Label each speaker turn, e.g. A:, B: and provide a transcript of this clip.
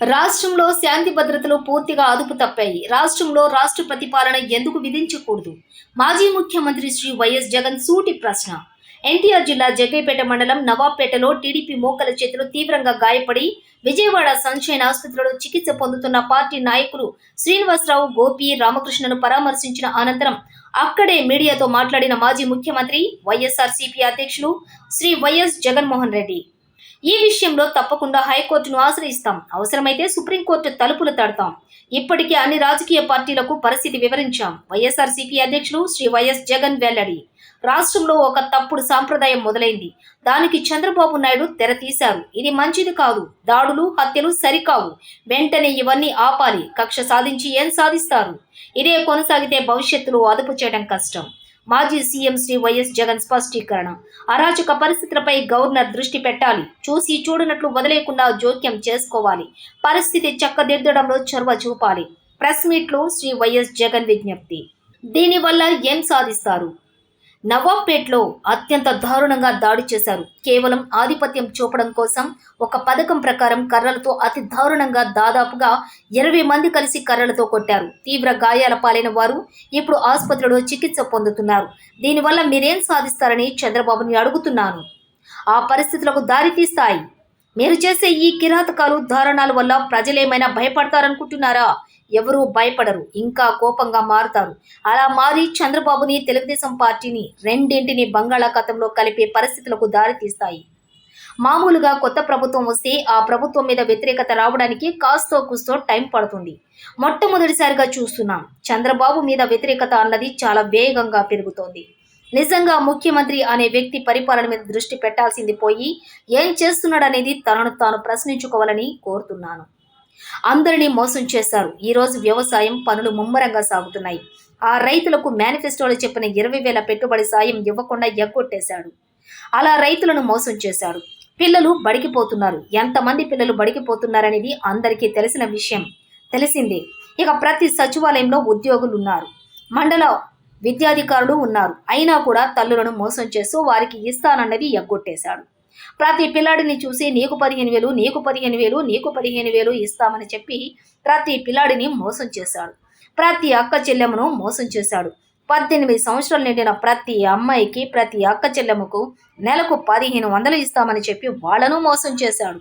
A: రాష్ట్రంలో శాంతి భద్రతలు పూర్తిగా అదుపు తప్పాయి. రాష్ట్రంలో రాష్ట్ర ప్రతిపాలన ఎందుకు విధించకూడదు? మాజీ ముఖ్యమంత్రి శ్రీ వైఎస్ జగన్ సూటి ప్రశ్న. ఎన్టీఆర్ జిల్లా జగ్గైపేట మండలం నవాబ్పేటలో టీడీపీ మోకల చేతులు తీవ్రంగా గాయపడి విజయవాడ సన్షైన్ ఆసుపత్రిలో చికిత్స పొందుతున్న పార్టీ నాయకులు శ్రీనివాసరావు గోపి రామకృష్ణను పరామర్శించిన అనంతరం అక్కడే మీడియాతో మాట్లాడిన మాజీ ముఖ్యమంత్రి వైఎస్ఆర్ అధ్యక్షులు శ్రీ వైఎస్ జగన్మోహన్ రెడ్డి. ఈ విషయంలో తప్పకుండా హైకోర్టును ఆశ్రయిస్తాం. అవసరమైతే సుప్రీంకోర్టు తలుపులు తడతాం. ఇప్పటికే అన్ని రాజకీయ పార్టీలకు పరిస్థితి వివరించాం. వైఎస్ఆర్ అధ్యక్షులు శ్రీ వైఎస్ జగన్ వెల్లడి. రాష్ట్రంలో ఒక తప్పుడు సాంప్రదాయం మొదలైంది. దానికి చంద్రబాబు నాయుడు తెర తీశారు. ఇది మంచిది కాదు. దాడులు హత్యలు సరికావు. వెంటనే ఇవన్నీ ఆపాలి. కక్ష సాధించి ఏం సాధిస్తారు? ఇదే కొనసాగితే భవిష్యత్తులో అదుపు చేయడం కష్టం. మాజీ సీఎం శ్రీ వైఎస్ జగన్ స్పష్టీకరణ. అరాచక పరిస్థితులపై గవర్నర్ దృష్టి పెట్టాలి. చూసి చూడనట్లు వదిలేకుండా జోక్యం చేసుకోవాలి. పరిస్థితి చక్కదిద్దడంలో చొరవ చూపాలి. ప్రెస్ మీట్లో శ్రీ వైఎస్ జగన్ విజ్ఞప్తి. దీనివల్ల ఏం సాధిస్తారు? నవాబ్పేట్లో అత్యంత దారుణంగా దాడి చేశారు. కేవలం ఆధిపత్యం చూపడం కోసం ఒక పథకం ప్రకారం కర్రలతో అతి దారుణంగా దాదాపుగా ఇరవై మంది కలిసి కర్రలతో కొట్టారు. తీవ్ర గాయాల పాలైన వారు ఇప్పుడు ఆసుపత్రిలో చికిత్స పొందుతున్నారు. దీనివల్ల మీరేం సాధిస్తారని చంద్రబాబుని అడుగుతున్నాను. ఆ పరిస్థితులకు దారితీస్తాయి మీరు చేసే ఈ కిరాతకాలు దారుణాల వల్ల ప్రజలేమైనా భయపడతారనుకుంటున్నారా? ఎవరూ భయపడరు ఇంకా కోపంగా మారుతారు. అలా మారి చంద్రబాబుని తెలుగుదేశం పార్టీని రెండింటిని బంగాళాఖాతంలో కలిపే పరిస్థితులకు దారితీస్తాయి. మామూలుగా కొత్త ప్రభుత్వం వస్తే ఆ ప్రభుత్వం మీద వ్యతిరేకత రావడానికి కాస్తో కుస్తో టైం పడుతుంది. మొట్టమొదటిసారిగా చూస్తున్నాం చంద్రబాబు మీద వ్యతిరేకత అన్నది చాలా వేగంగా పెరుగుతోంది. నిజంగా ముఖ్యమంత్రి అనే వ్యక్తి పరిపాలన మీద దృష్టి పెట్టాల్సింది పోయి ఏం చేస్తున్నాడనేది తనను తాను ప్రశ్నించుకోవాలని కోరుతున్నాను. అందరినీ మోసం చేశారు. ఈరోజు వ్యవసాయం పనులు ముమ్మరంగా సాగుతున్నాయి. ఆ రైతులకు మేనిఫెస్టోలో చెప్పిన ఇరవై వేల పెట్టుబడి సాయం ఇవ్వకుండా ఎగ్గొట్టేశాడు. అలా రైతులను మోసం చేశాడు. పిల్లలు బడికిపోతున్నారు. ఎంతమంది పిల్లలు బడికిపోతున్నారనేది అందరికీ తెలిసిన విషయం. తెలిసిందే. ఇక ప్రతి సచివాలయంలో ఉద్యోగులు ఉన్నారు మండల విద్యాధికారులు ఉన్నారు. అయినా కూడా తల్లులను మోసం చేస్తూ వారికి ఇస్తానన్నది ఎగ్గొట్టేశాడు. ప్రతి పిల్లాడిని చూసి నీకు పదిహేను వేలు నీకు పదిహేను వేలు నీకు పదిహేను వేలు ఇస్తామని చెప్పి ప్రతి పిల్లాడిని మోసం చేశాడు. ప్రతి అక్క చెల్లెమ్మను మోసం చేశాడు. పద్దెనిమిది సంవత్సరాలు నిండిన ప్రతి అమ్మాయికి ప్రతి అక్క చెల్లెమ్మకు నెలకు పదిహేను వందలు ఇస్తామని చెప్పి వాళ్ళను మోసం చేశాడు.